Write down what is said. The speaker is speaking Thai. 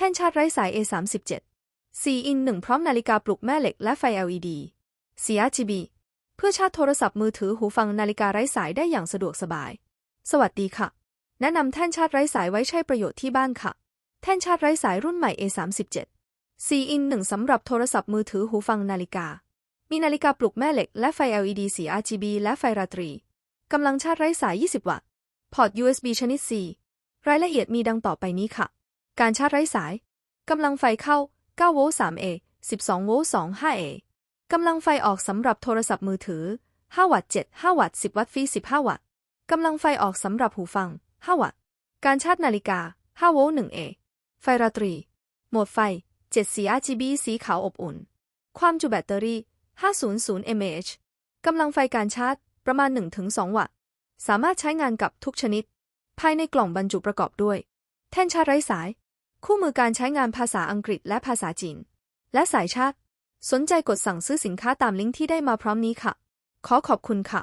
แท่นชาร์จไร้สาย A37 4 in 1พร้อมนาฬิกาปลุกแม่เหล็กและไฟ LED 4 RGB เพื่อชาร์จโทรศัพท์มือถือหูฟังนาฬิกาไร้สายได้อย่างสะดวกสบาย สวัสดีค่ะ แนะนำแท่นชาร์จไร้สายไว้ใช้ประโยชน์ที่บ้านค่ะ แท่นชาร์จไร้สายรุ่นใหม่ A37 4 in 1สำหรับโทรศัพท์มือถือหูฟังนาฬิกา มีนาฬิกาปลุกแม่เหล็กและไฟ LED 4 RGB และไฟราตรี กำลังชาร์จไร้สาย 20 วัตต์ พอร์ต USB ชนิด C รายละเอียดมีดังต่อไปนี้ค่ะ การชาร์จไร้สาย กำลังไฟเข้า 9 โวลต์ 3A 12 โวลต์ 2 5A กำลังไฟออกสำหรับโทรศัพท์มือถือ 5 วัตต์ 7 5 วัตต์ 10 วัตต์ฟรี15 วัตต์ กำลังไฟออกสำหรับหูฟัง 5 วัตต์ การชาร์จนาฬิกา 5 โวลต์ 1A ไฟราตรี โหมดไฟ7 RGB สีขาวอบอุ่น ความจุแบตเตอรี่ 500 mAh กำลังไฟการชาร์จประมาณ 1-2 วัตต์ สามารถใช้งานกับทุกชนิด ภายในกล่องบรรจุประกอบด้วย แท่นชาร์จไร้สาย คู่มือการใช้งานภาษาอังกฤษและภาษาจีน และสายชาติ สนใจกดสั่งซื้อสินค้าตามลิงก์ที่ได้มาพร้อมนี้ค่ะ ขอขอบคุณค่ะ